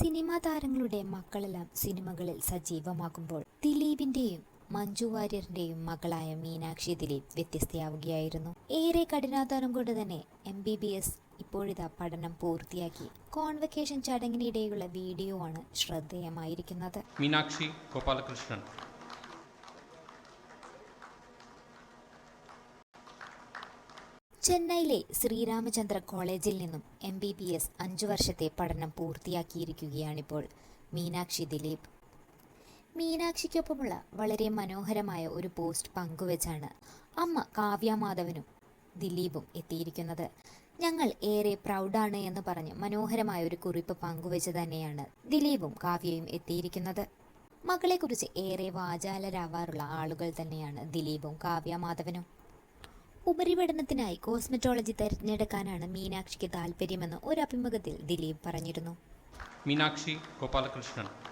Cinema താരങ്ങളുടെ മക്കളെല്ലാം സിനിമകളിൽ സജീവമാകുമ്പോൾ ദിലീപിന്റെയും മഞ്ജു വാര്യറിന്റെയും മകളായ മീനാക്ഷി ദിലീപ് വ്യത്യസ്തയാവുകയായിരുന്നു. ഏറെ കഠിനാധ്വാനം കൊണ്ട് തന്നെ എം ബി ബി എസ് ഇപ്പോഴിതാ പഠനം പൂർത്തിയാക്കി. കോൺവെക്കേഷൻ ചടങ്ങിനിടെയുള്ള വീഡിയോ ആണ് ശ്രദ്ധേയമായിരിക്കുന്നത്. മീനാക്ഷി ഗോപാലകൃഷ്ണൻ. ചെന്നൈയിലെ ശ്രീരാമചന്ദ്ര കോളേജിൽ നിന്നും എം ബി ബി എസ് അഞ്ചു വർഷത്തെ പഠനം പൂർത്തിയാക്കിയിരിക്കുകയാണിപ്പോൾ മീനാക്ഷി ദിലീപ്. മീനാക്ഷിക്കൊപ്പമുള്ള വളരെ മനോഹരമായ ഒരു പോസ്റ്റ് പങ്കുവച്ചാണ് അമ്മ കാവ്യ മാധവനും ദിലീപും എത്തിയിരിക്കുന്നത്. ഞങ്ങൾ ഏറെ പ്രൗഡാണ് എന്ന് പറഞ്ഞ് മനോഹരമായ ഒരു കുറിപ്പ് പങ്കുവച്ച് തന്നെയാണ് ദിലീപും കാവ്യയും എത്തിയിരിക്കുന്നത്. മകളെക്കുറിച്ച് ഏറെ വാചാലരാവാറുള്ള ആളുകൾ തന്നെയാണ് ദിലീപും കാവ്യ മാധവനും. ഉപരിപഠനത്തിനായി കോസ്മെറ്റോളജി തിരഞ്ഞെടുക്കാനാണ് മീനാക്ഷിക്ക് താല്പര്യമെന്ന് ഒരു അഭിമുഖത്തിൽ ദിലീപ് പറഞ്ഞിരുന്നു. മീനാക്ഷി ഗോപാലകൃഷ്ണൻ.